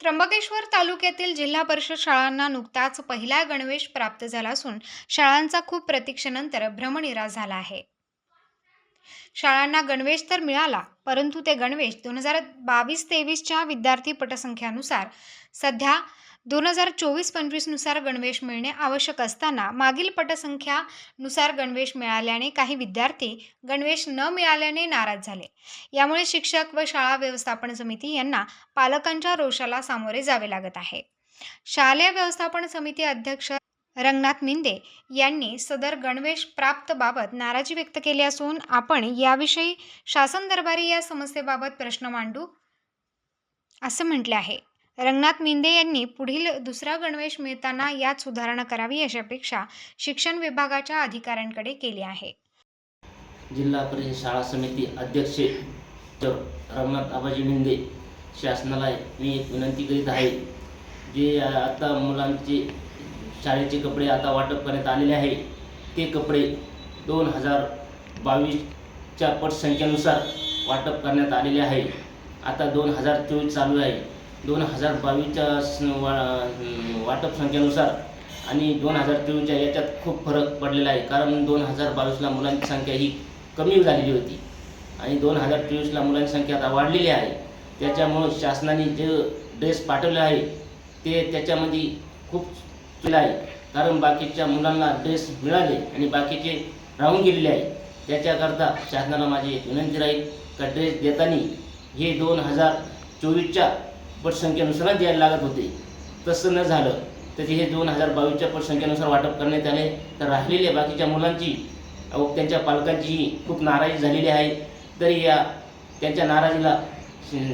त्र्यंबकेश्वर तालुक्यातील जिल्हा परिषद शाळांना नुकताच पहिला गणवेश प्राप्त झाला असून शाळांचा खूप प्रतीक्षेनंतर भ्रमनिरास झाला आहे. शाळांना गणवेश तर मिळाला परंतु ते गणवेश दोन हजार बावीस तेवीसच्या विद्यार्थी पटसंख्यानुसार सध्या दोन हजार चोवीस पंचवीसनुसार गणवेश मिळणे आवश्यक असताना मागील पटसंख्यानुसार गणवेश मिळाल्याने काही विद्यार्थी गणवेश न मिळाल्याने नाराज झाले. यामुळे शिक्षक व शाळा व्यवस्थापन समिती यांना पालकांच्या रोषाला सामोरे जावे लागत आहे. शालेय व्यवस्थापन समिती अध्यक्ष रंगनाथ मिंदे यांनी सदर गणवेश प्राप्तबाबत नाराजी व्यक्त केली असून आपण याविषयी शासन दरबारी या समस्येबाबत प्रश्न मांडू असं म्हटले आहे. रंगनाथ मिंदे यांनी पुढील दुसरा गणवेश मिळताना यात सुधारणा करावी अशी अपेक्षा शिक्षण विभागाच्या अधिकाऱ्यांकडे केली आहे. जिल्हा परिषद शाळा समिती अध्यक्ष रंगनाथ आबाजी मिंदे शासनाला मी एक विनंती करीत आहे जे आता मुलांचे शाळेचे कपडे आता वाटप करण्यात आलेले आहे. ते कपडे दोन हजार बावीसच्या पटसंख्येनुसार वाटप करण्यात आलेले आहे. आता दोन हजार चोवीस चालू आहे. दोन हजार बावीसच्या वा वाटप संख्येनुसार आणि दोन हजार चोवीसच्या याच्यात खूप फरक पडलेला आहे. कारण दोन हजार बावीसला मुलांची संख्या ही कमी झालेली होती. आणि दोन हजार चोवीसला मुलांची संख्या आता वाढलेली आहे. त्याच्यामुळं शासनाने जे ड्रेस पाठवले आहे ते त्याच्यामध्ये खूप आहे कारण बाकीच्या मुलांना ड्रेस मिळाले आणि बाकीचे राहून गेलेले आहे. त्याच्याकरता शासनाला माझी एक विनंती राहील का ड्रेस देताना हे दोन हजार चोवीसच्या पटसंख्येनुसार द्यायला लागत होते. तसं न झालं तर हे दोन हजार बावीसच्या पटसंख्येनुसार वाटप करण्यात आले. तर राहिलेल्या बाकीच्या मुलांची व त्यांच्या पालकांचीही खूप नाराजी झालेली आहे. तरी या त्यांच्या नाराजीला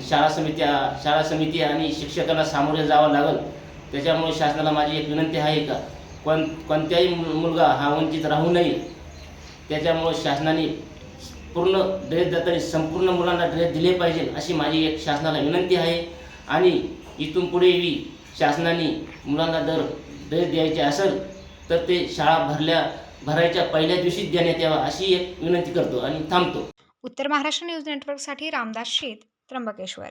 शाळा समित्या शाळा समिती आणि शिक्षकांना सामोरे जावं लागल. त्याच्यामुळे शासनाला माझी एक विनंती आहे का? कोण कोणत्याही मुलगा हा वंचित राहू नये. त्याच्यामुळे शासनाने पूर्ण ड्रेस देताना संपूर्ण मुलांना ड्रेस दिले पाहिजे अशी माझी एक शासनाला विनंती आहे. आणि इथून पुढेही शासनाने मुलांना जर ड्रेस द्यायचे असेल तर ते शाळा भरल्या भरायच्या पहिल्या दिवशीच देण्यात यावा अशी एक विनंती करतो आणि थांबतो. उत्तर महाराष्ट्र न्यूज नेटवर्कसाठी रामदास शेत त्र्यंबकेश्वर.